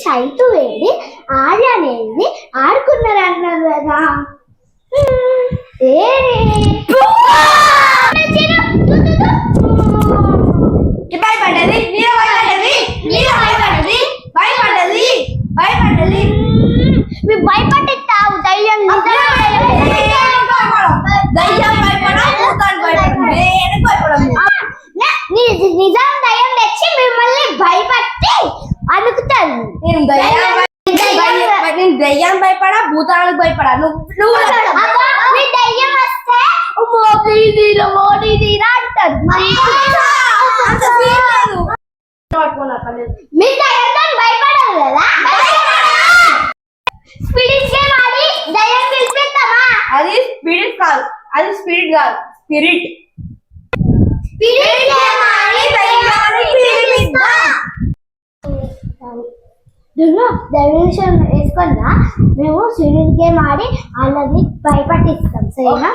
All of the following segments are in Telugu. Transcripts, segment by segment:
చైతు ఏది ఆర్య అనేది ఆడుకున్నారు అన్నారు కదా. భయపడ్డది భయపడ్డది భయపడ్డది భయపడ్డది భయపడ్డది మీరు భయపడిస్తావు దయ్యం దయ్యం భయపడ భూతాన్ని భయపడ నేను భయపడను నిజం దయ్యం తెచ్చి మిమ్మల్ని భయపట్టి అనుకుతారు నేను దయ్యం భయ- నేను దయ్యం భయపడా భూతానికి భయపడా నువ్వు నువ్వు అబ్బా, మీ దయ్యం వస్తే మోదీ తీరా మోదీ తీరా అంటారు అంత ఫీల్ లేదు పట్టుకున్నా పర్లేదు మీ దయ్యంతో భయపడరు కదా స్పిరిట్ గేమ్ ఆడి దయ్యం పిలిపిస్తామా అది స్పిరిట్ కాదు అది స్పిరిట్ కాదు స్పిరిట్ స్పిరిట్ గేమ్ దైవం వేసుకున్నా మేము స్పిరిట్ గేమ్ ఆడి వాళ్ళని భయపట్టిస్తాం సరేనా?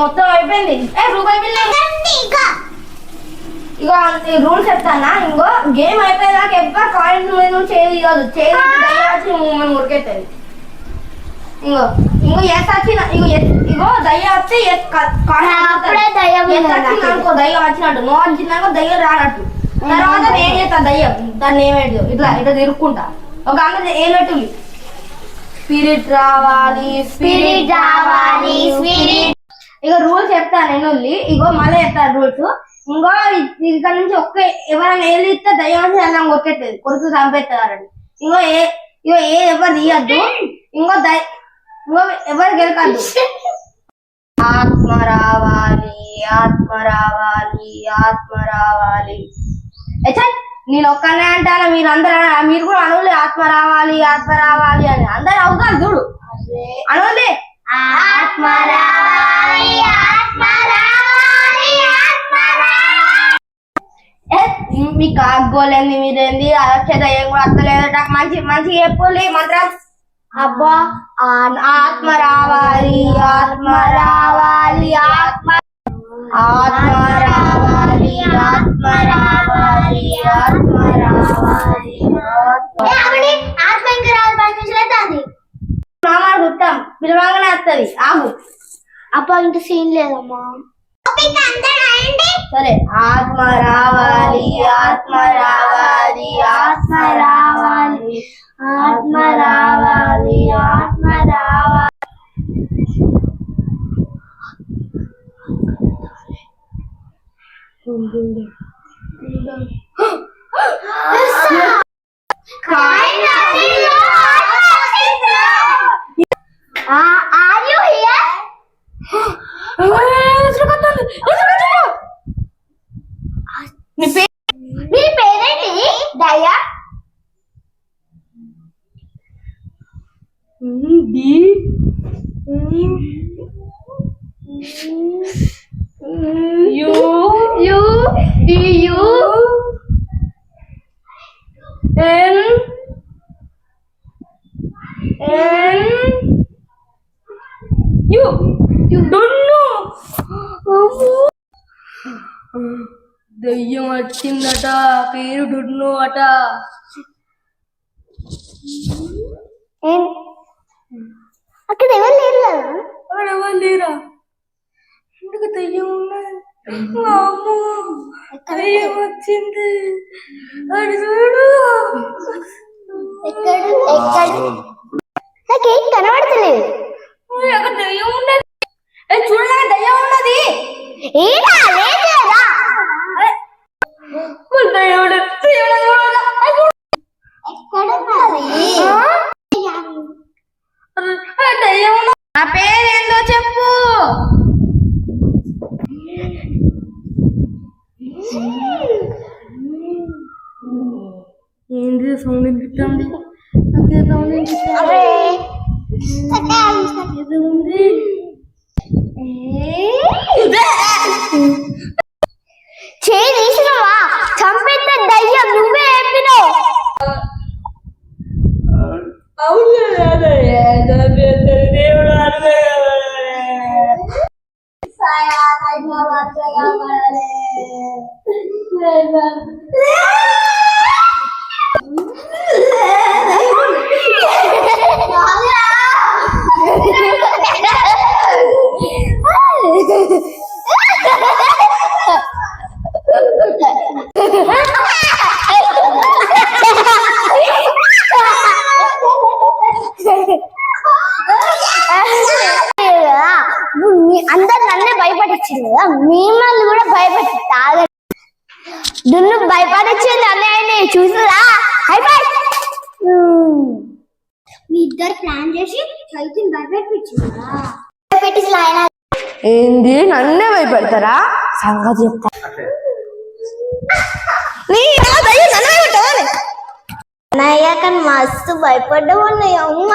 మొత్తం అయిపోయింది. ఇగో. రూల్స్ చెప్తానా? ఇంకో గేమ్ అయిపోయేదాకా ఎవ్వరు కాయిన్ నువ్వు చేయి కాదు చేయి దయ్యాచి మనం ఉరికెత్తది. ఇంకో ఇంకో ఎస్ వచ్చిన ఇగో ఇగో దయ్యం వస్తే ఎస్ దయ్యం అనుకో దయ్యం వచ్చినట్టు. నో వచ్చిందనుకో దయ్యం రానట్టు. తర్వాత నేను చేస్తా దయ్యం దాన్ని ఏమేది ఇట్లా ఇట్లా తిరుక్కుంటా. ఒక ఆమె ఏనట్టు స్పిరిట్ రావాలి స్పిరిట్ రావాలి స్పిరిట్ ఇక రూల్స్ చెప్తాను నేను. ఇగో మళ్ళీ చెప్తాను రూల్స్ ఇంకో ఇక్కడ నుంచి ఒక్క ఎవరైనా ఏది ఇస్తే దయ్యం వచ్చి అలా కొట్టేస్తుంది కొడుకు చంపేస్తారని. ఇంకో ఏ ఇగో ఏ ఎవరు తీయద్దు. ఇంకో దయ ఇంకో ఎవరు గెలకద్దు. ఆత్మ రావాలి ఆత్మ రావాలి ఆత్మ రావాలి. నేను ఒక్కనే అంటాను? మీరు అందరూ అన- మీరు కూడా అనవులే ఆత్మ రావాలి ఆత్మ రావాలి అని. అందరు అవుతారు చూడు. అనవులే. ఆత్మ రావాలి ఆత్మ రావాలి ఆత్మ రావాలి ఏ, మీ కాగోలేంది మీరేంది? అక్షత ఏం కూడా అత్తలేదట మంచి మంచి చెప్పులి మంత్రం. అబ్బా ఆత్మ రావాలి ఆత్మ రావాలి ఆత్మ ఆత్మ రావాలి ఆత్మ రావాలి ఆత్మ రావాలి పిలవంగానే వస్తుంది ఆగు అబ్బా ఇంత సీన్ లేదమ్మా సరే ఆత్మ రావాలి ఆత్మ రావాలి ఆత్మ రావాలి ఆత్మ రావాలి ఆత్మ రావాలి నీ పేరు మీ పేరేంటి Daya D U U U N N U U don't know దయ్యం వచ్చిందట పేరు డున్ను అట. అక్కడ ఎవరు లేరు అక్కడ ఎవరు లేరా? ఎందుకు దయ్యం ఉన్నది? అమ్మో! దయ్యం వచ్చింది అడు చూడు. ఎక్కడ? ఎక్కడ? నాకేం కనబడతలేదు. అక్కడ దయ్యం ఉన్నది. ఏ చూడలే దయ్యం ఉన్నది. ఏడా? లేదు కదా. de savunan güçten değil. Hakkı'ya savunan güçten değil. Hakkı'ya savunan değil. 제일 싫어와 잠뺄때 날려 눈매 예쁘노 아울려야 돼 잠뺄때 내려야 돼 사야 날 맞아야 말해 내가 భయపడించింది కదా? మిమ్మల్ని కూడా భయపెట్టి తాగ. దున్ను భయపడించింది అన్నయ్యని చూసిరా? అయిపోయి మీ ఇద్దరు ప్లాన్ చేసి చైతిని భయపెట్టించిందా భయపెట్టించిన ఆయన ఏంది? నన్నే భయపెడతారా? సంగతి చెప్తా. నీ నన్నే భయపెట్టావా అన్నయ్య కానీ మస్తు అన్నయ్య అమ్మ.